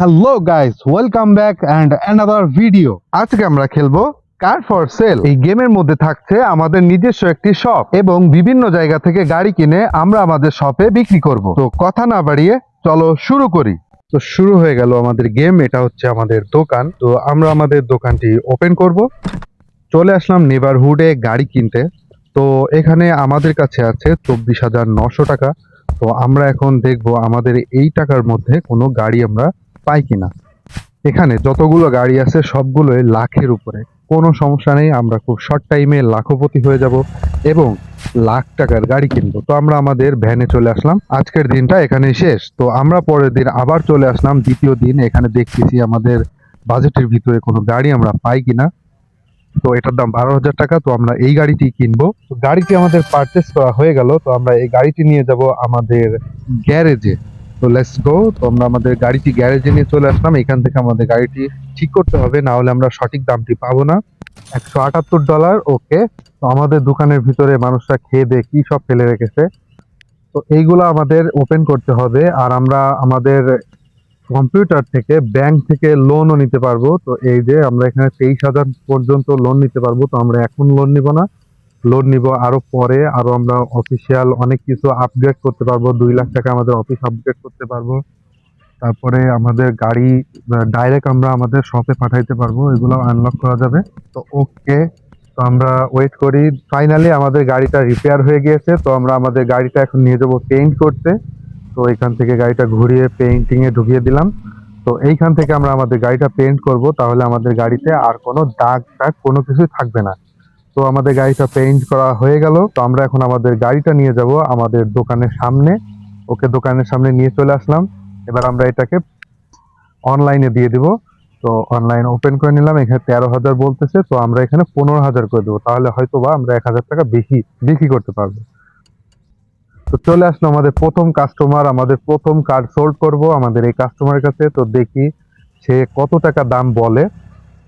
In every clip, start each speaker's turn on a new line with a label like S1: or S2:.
S1: Hello guys welcome back and another video আজকে আমরা খেলব কার ফর সেল এই গেমের মধ্যে থাকছে আমাদের নিজস্ব একটি শপ এবং বিভিন্ন জায়গা থেকে গাড়ি কিনে আমরা আমাদের শপে বিক্রি করব। তো কথা না বাড়িয়ে চলো শুরু করি। তো শুরু হয়ে গেল আমাদের গেম এটা হচ্ছে আমাদের দোকান। তো আমরা আমাদের দোকানটি ওপেন করব। চলে আসলাম নেবারহুডে গাড়ি কিনতে। তো এখানে আমাদের কাছে আছে চব্বিশ হাজার নশো টাকা। তো আমরা এখন দেখব আমাদের এই টাকার মধ্যে কোনো গাড়ি আমরা পাই কিনা। এখানে যতগুলো গাড়ি আছে, সবগুলোই লাখের উপরে। কোনো সমস্যা নেই, আমরা খুব শর্ট টাইমে লাখপতি হয়ে যাব এবং লাখ টাকার গাড়ি কিনবো। তো আমরা আমাদের ভ্যানে চলে আসলাম। আজকের দিনটা এখানেই শেষ। তো আমরা পরের দিন আবার চলে আসলাম। দ্বিতীয় দিন এখানে দেখতেছি আমাদের বাজেটের ভিতরে কোনো গাড়ি আমরা পাই কিনা। তো এটার দাম বারো হাজার টাকা, তো আমরা এই গাড়িটি কিনবো। তো গাড়িটি আমাদের পারচেস করা হয়ে গেল। তো আমরা এই গাড়িটি নিয়ে যাব আমাদের গ্যারেজে তো লেটস গো তো আমরা আমাদের গাড়িটি গ্যারেজে নিয়ে চলে আসলাম। এখান থেকে আমাদের গাড়িটি ঠিক করতে হবে, না হলে আমরা সঠিক দামটি পাবো না। একশো আটাত্তর ডলার ওকে তো আমাদের দোকানের ভিতরে মানুষরা খেয়ে দিয়ে কি সব ফেলে রেখেছে। তো এইগুলো আমাদের ওপেন করতে হবে, আর আমরা আমাদের কম্পিউটার থেকে ব্যাংক থেকে লোনও নিতে পারব। তো এই যে আমরা এখানে তেইশ হাজার পর্যন্ত লোন নিতে পারব, তো আমরা এখন লোন নিব না। লোন নিব, আরও পরে আরও আমরা অফিসিয়াল অনেক কিছু আপগ্রেড করতে পারব, দুই লাখ টাকা আমাদের অফিস আপগ্রেড করতে পারব। তারপরে আমাদের গাড়ি ডাইরেক্ট আমরা আমাদের শপে পাঠাইতে পারব, এগুলো আনলক করা যাবে। তো ওকে তো আমরা ওয়েট করি। ফাইনালি আমাদের গাড়িটা রিপেয়ার হয়ে গিয়েছে, তো আমরা আমাদের গাড়িটা এখন নিয়ে যাব পেইন্ট করতে। তো এখান থেকে গাড়িটা ঘুরিয়ে পেইন্টিংয়ে ঢুকিয়ে দিলাম। তো এইখান থেকে আমরা আমাদের গাড়িটা পেইন্ট করব, তাহলে আমাদের গাড়িতে আর কোনো দাগ টাগ কোনো কিছুই থাকবে না। তো আমাদের গাড়িটা পেইন্ট করা হয়ে গেল। তো আমরা এখন আমাদের গাড়িটা নিয়ে যাব আমাদের দোকানের সামনে। ওকে দোকানের সামনে নিয়ে চলে আসলাম। এবার আমরা এটাকে অনলাইনে দিয়ে দিব। তো অনলাইন ওপেন করে নিলাম। এখানে তেরো হাজার বলতেছে। তো আমরা এখানে পনেরো হাজার করে দেবো। তাহলে হয়তো বা আমরা এক হাজার টাকা বেশি বিক্রি করতে পারব। তো চলে আসলো আমাদের প্রথম কাস্টমার আমাদের প্রথম কার্ড সোল্ড করব আমাদের এই কাস্টমারের কাছে। তো দেখি সে কত টাকা দাম বলে।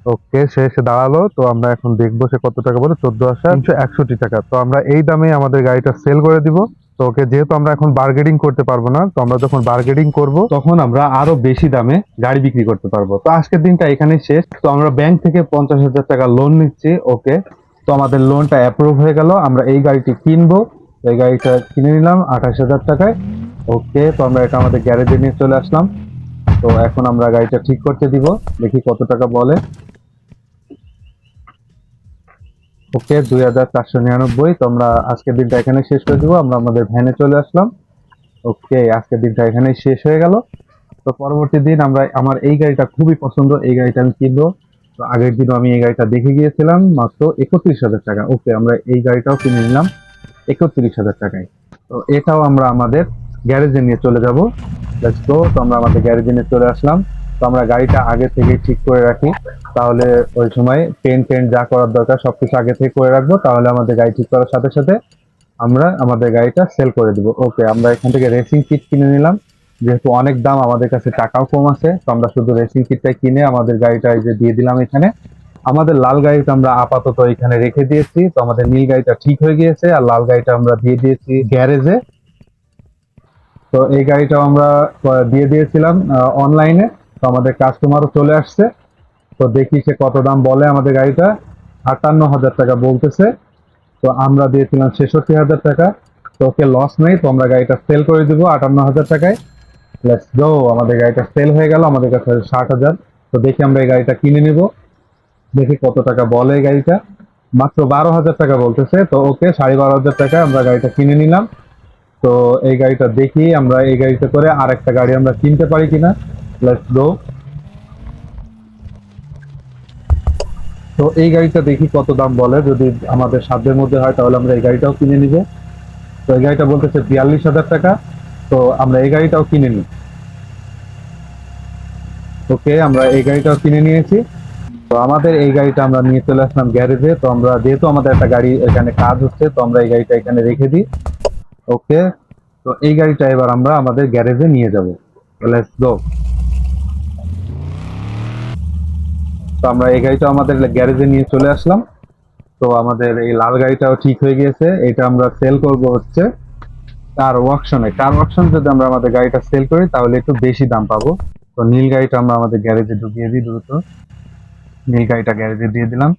S1: ওকে, সে এসে দাঁড়াল, তো আমরা এখন দেখব সে কত টাকা বলে, চোদ্দ হাজার তিনশো একষট্টি টাকা। তো আমরা এই দামে আমাদের গাড়িটা সেল করে দিব। তো ওকে, যেহেতু আমরা এখন বার্গেনিং করতে পারব না, তো আমরা যখন বার্গেনিং করব, তখন আমরা আরও বেশি দামে গাড়ি বিক্রি করতে পারব। তো আজকের দিনটা এখানে শেষ। তো আমরা ব্যাংক থেকে পঞ্চাশ হাজার টাকা লোন নিচ্ছি, ওকে। তো আমাদের লোনটা অ্যাপ্রুভ হয়ে গেল। আমরা এই গাড়িটি কিনবো। এই গাড়িটা কিনে নিলাম আঠাশ হাজার টাকায়। ওকে, তো আমরা এটা আমাদের গ্যারেজে নিয়ে চলে আসলাম। তো এখন আমরা গাড়িটা ঠিক করতে দিব। দেখি কত টাকা বলে। ওকে, দুই হাজার চারশো নিরানব্বই। তো আমরা আজকের দিনটা এখানে শেষ করে দিব। আমরা আমাদের ভ্যানে চলে আসলাম। ওকে, আজকের দিনটা এখানেই শেষ হয়ে গেল। তো পরবর্তী দিন আমরা, আমার এই গাড়িটা খুবই পছন্দ। এই গাড়িটা আমি কিনবো। তো আগের দিনও আমি এই গাড়িটা দেখে গিয়েছিলাম, মাত্র একত্রিশ হাজার টাকা। ওকে, আমরা এই গাড়িটাও কিনে নিলাম একত্রিশ হাজার টাকায়। তো এটাও আমরা আমাদের গ্যারেজে নিয়ে চলে যাব। তো আমরা আমাদের গ্যারেজে নিয়ে চলে আসলাম। তো আমরা গাড়িটা আগে থেকে ঠিক করে রাখি। তাহলে ওই সময় পেন্ট টেন্ট যা করার দরকার সবকিছু আগে থেকে করে রাখব। তাহলে আমাদের গাড়ি ঠিক করার সাথে সাথে আমরা আমাদের গাড়িটা সেল করে দিব। ওকে আমরা এখান থেকে রেসিং কিট কিনে নিলাম। যেহেতু অনেক দাম, আমাদের কাছে টাকাও কম আছে। তো আমরা শুধু রেসিং কিটটাই কিনে আমাদের গাড়িটা এই যে দিয়ে দিলাম এখানে। আমাদের লাল গাড়িটা আমরা আপাতত এখানে রেখে দিয়েছি। তো আমাদের নীল গাড়িটা ঠিক হয়ে গিয়েছে আর লাল গাড়িটা আমরা দিয়ে দিয়েছি গ্যারেজে তো এই গাড়িটাও আমরা দিয়ে দিয়েছিলাম অনলাইনে তো আমাদের কাস্টমারও চলে আসছে। তো দেখি সে কত দাম বলে আমাদের গাড়িটা। আটান্ন হাজার টাকা বলতেছে। তো আমরা দিয়েছিলাম ছেষট্টি হাজার টাকা। তো ওকে লস নেই, তো আমরা গাড়িটা সেল করে দিব আটান্ন হাজার টাকায়। লেটস গো আমাদের গাড়িটা সেল হয়ে গেল, আমাদের কাছে ষাট হাজার তো দেখি আমরা এই গাড়িটা কিনে নিব। দেখি কত টাকা বলে এই গাড়িটা। মাত্র বারো হাজার টাকা বলতেছে, তো ওকে সাড়ে বারো হাজার টাকা আমরা গাড়িটা কিনে নিলাম। তো এই গাড়িটা দেখি আমরা, এই গাড়িতে করে আর একটা গাড়ি আমরা কিনতে পারি কিনা। লেটস গো তো এই গাড়িটা দেখি কত দাম বলে। যদি আমাদের সাধ্যের মধ্যে হয়, তাহলে আমরা এই গাড়িটাও কিনে নিব। তো এই গাড়িটা বলতেছে বিয়াল্লিশ হাজার টাকা। তো আমরা এই গাড়িটাও কিনে নিই। ওকে, আমরা এই গাড়িটাও কিনে নিয়েছি। তো আমাদের এই গাড়িটা আমরা নিয়ে চলে আসলাম গ্যারেজে। তো আমরা, যেহেতু আমাদের একটা গাড়ি এখানে কাজ হচ্ছে, তো আমরা এই গাড়িটা এখানে রেখে দিই। ওকে, তো এই গাড়িটা এবার আমরা আমাদের গ্যারেজে নিয়ে যাব। লেটস গো তো আমরা এই গাড়িটা আমাদের গ্যারেজে নিয়ে চলে আসলাম। তো আমাদের এই লাল গাড়িটাও ঠিক হয়ে গিয়েছে। এটা আমরা সেল করব হচ্ছে কার ওয়ার্কশনে কার ওয়ার্কশন যদি আমরা আমাদের গাড়িটা সেল করি, তাহলে একটু বেশি দাম পাবো। তো নীল গাড়িটা আমরা আমাদের গ্যারেজে ঢুকিয়ে দিই দ্রুত। নীল গাড়িটা গ্যারেজে দিয়ে দিলাম।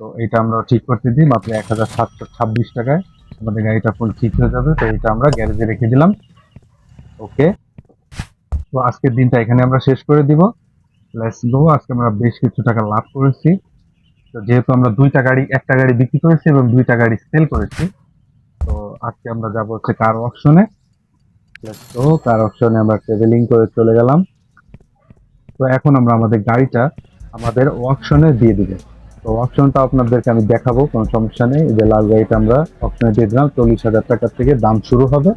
S1: তো এটা আমরা ঠিক করতে দিই, মাত্র এক হাজার সাতশো ছাব্বিশ টাকায়। আমাদের গাড়িটা ফুল ঠিক হয়ে যাবে, তো এটা আমরা গ্যারেজে রেখে দিলাম। ওকে তো আজকের দিনটা এখানে আমরা শেষ করে দিব। লেটস গো আজকে আমরা বেশ কিছু টাকা লাভ করেছি। তো যেহেতু আমরা দুইটা গাড়ি, একটা গাড়ি বিক্রি করেছি এবং দুইটা গাড়ি সেল করেছি, তো আজকে আমরা যাব হচ্ছে কার অপশনে তো কার অপশনে আমরা ট্রেভেলিং করে চলে গেলাম। তো এখন আমরা আমাদের গাড়িটা আমাদের অপশনে দিয়ে দিব। তো অপশনটা আপনাদেরকে আমি দেখাবো, কোনো সমস্যা নেই। যে লাল গাড়িটা আমরা অপশনে দিয়ে দিলাম, চল্লিশ হাজার টাকার থেকে দাম শুরু হবে।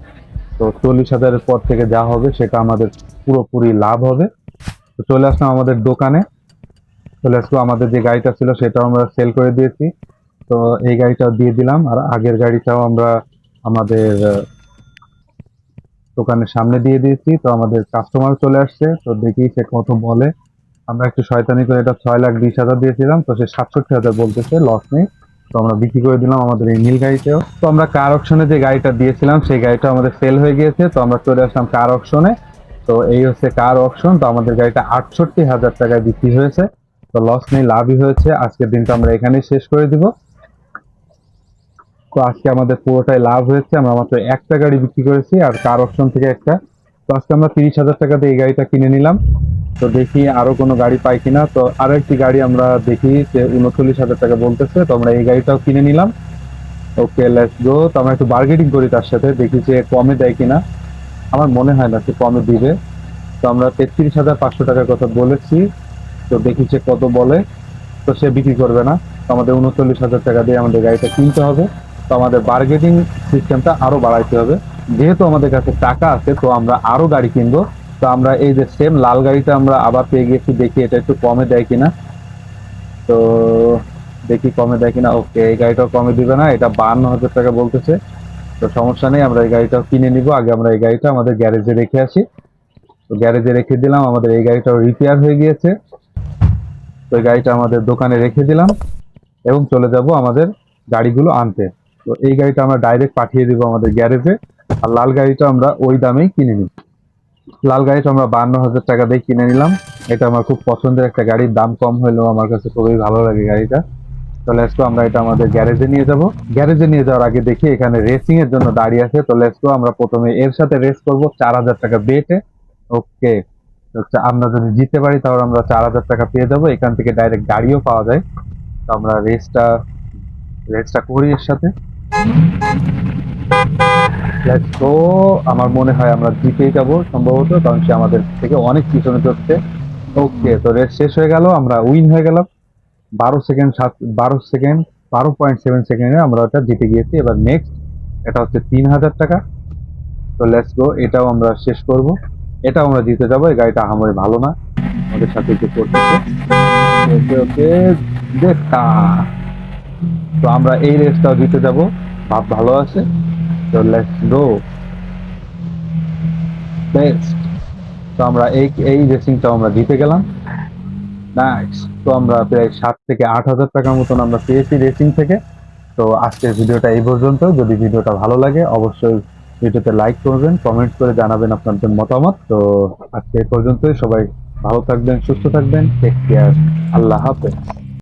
S1: তো চল্লিশ হাজারের পর থেকে যা হবে, সেটা আমাদের পুরোপুরি লাভ হবে। তো চলে আসলাম আমাদের দোকানে। চলে আসলো আমাদের যে গাড়িটা ছিল সেটাও আমরা সেল করে দিয়েছি। তো এই গাড়িটাও দিয়ে দিলাম, আর আগের গাড়িটাও আমরা আমাদের দোকানের সামনে দিয়ে দিয়েছি। তো আমাদের কাস্টমার চলে আসছে, তো দেখি সে কত বলে। আমরা একটু শয়তানি করে এটা ছয় লাখ বিশ হাজার দিয়েছিলাম, তো সে সাতষট্টি হাজার বলতেছে লস নেই। তো আমরা বিক্রি করে দিলাম আমাদের এই নীল গাড়িটাও। তো আমরা কার অপশনে যে গাড়িটা দিয়েছিলাম, সেই গাড়িটা আমাদের সেল হয়ে গিয়েছে। তো আমরা চলে আসলাম কার অপশনে তো এই হচ্ছে কার অপশন তো আমাদের গাড়িটা আটষট্টি হাজার টাকায় বিক্রি হয়েছে। তো লস নেই, লাভই হয়েছে। আজকের দিনটা আমরা এখানেই শেষ করে দিব। তো আজকে আমাদের পুরোটাই লাভ হয়েছে। আমরা মাত্র একটা গাড়ি বিক্রি করেছি আর কার অপশন থেকে একটা? তো আজকে আমরা তিরিশ হাজার টাকা দিয়ে এই গাড়িটা কিনে নিলাম। তো দেখি আরও কোনো গাড়ি পাই কিনা। তো আরও একটি গাড়ি আমরা দেখি যে উনচল্লিশ হাজার টাকা বলতেছে। তো আমরা এই গাড়িটাও কিনে নিলাম। ওকে লেটস গো তো আমরা একটু বার্গেটিং করি তার সাথে। দেখি যে কমে দেয় কিনা। আমার মনে হয় না সে কমে দিবে। তো আমরা তেত্রিশ হাজার পাঁচশো টাকার কথা বলেছি। তো দেখি সে কত বলে। তো সে বিক্রি করবে না। তো আমাদের উনচল্লিশ হাজার টাকা দিয়ে আমাদের গাড়িটা কিনতে হবে। তো আমাদের বার্গেটিং সিস্টেমটা আরও বাড়াইতে হবে। যেহেতু আমাদের কাছে টাকা আছে, তো আমরা আরও গাড়ি কিনবো। তো আমরা এই যে সেম লাল গাড়িটা আমরা আবার পেয়ে গেছি, দেখি এটা একটু কমে দেয় কিনা। তো দেখি কমে দেয় কিনা। ওকে, এই গাড়িটাও কমে দিবে না। এটা বান্ন হাজার টাকা বলতেছে। তো সমস্যা নেই, আমরা এই গাড়িটাও কিনে নিব। আগে আমরা এই গাড়িটা আমাদের গ্যারেজে রেখে আসি। তো গ্যারেজে রেখে দিলাম, আমাদের এই গাড়িটাও রিপেয়ার হয়ে গিয়েছে। তো এই গাড়িটা আমাদের দোকানে রেখে দিলাম এবং চলে যাব আমাদের গাড়িগুলো আনতে। তো এই গাড়িটা আমরা ডাইরেক্ট পাঠিয়ে দিব আমাদের গ্যারেজে। আর লাল গাড়িটা আমরা ওই দামেই কিনে নিই লাল গাড়িটা আমরা বান্ন হাজার টাকা দিয়ে কিনে নিলাম। এটা আমার খুব পছন্দের একটা গাড়ির দাম কম হলেও আমার কাছে খুবই ভালো লাগে গাড়িটা। তো লেটস আমরা এটা আমাদের গ্যারেজে নিয়ে যাব। গ্যারেজে নিয়ে যাওয়ার আগে দেখি এখানে রেসিং এর জন্য দাঁড়িয়ে আছে। তো লেটস আমরা প্রথমে এর সাথে রেস করব চার হাজার টাকা বেটে। ওকে আমরা যদি জিততে পারি তাহলে আমরা চার হাজার টাকা পেয়ে যাব। এখান থেকে ডাইরেক্ট গাড়িও পাওয়া যায়। তো আমরা রেসটা রেসটা করি এর সাথে। গো আমার মনে হয় আমরা জিতেই যাব সম্ভবত, কারণ সে আমাদের থেকে অনেক পিছনে চড়ছে। ওকে তো রেস শেষ হয়ে গেল, আমরা উইন হয়ে গেলাম। বারো সেকেন্ড সাত, বারো সেকেন্ড, বারো পয়েন্ট সেভেন সেকেন্ডে আমরা ওটা জিতে গিয়েছি। এবার নেক্সট এটা হচ্ছে তিন হাজার টাকা। তো লেটস গো এটাও আমরা শেষ করব। এটাও আমরা জিতে যাব, এই গাড়িটা আমার ভালো না। আমাদের সাথে যে করতেছে তো আমরা এই রেসটাও জিতে যাব, ভাব ভালো আছে। তো লেটস গো বেস্ট তো আমরা এই এই রেসিংটাও আমরা জিতে গেলাম। তো আমরা প্রায় সাত থেকে আট হাজার টাকার মতন আমরা পেয়েছি রেসিং থেকে। তো আজকের ভিডিওটা এই পর্যন্ত। যদি ভিডিওটা ভালো লাগে, অবশ্যই ভিডিওতে লাইক করবেন কমেন্ট করে জানাবেন আপনাদের মতামত। তো আজকে এই পর্যন্তই। সবাই ভালো থাকবেন, সুস্থ থাকবেন। টেক কেয়ার আল্লাহ হাফেজ।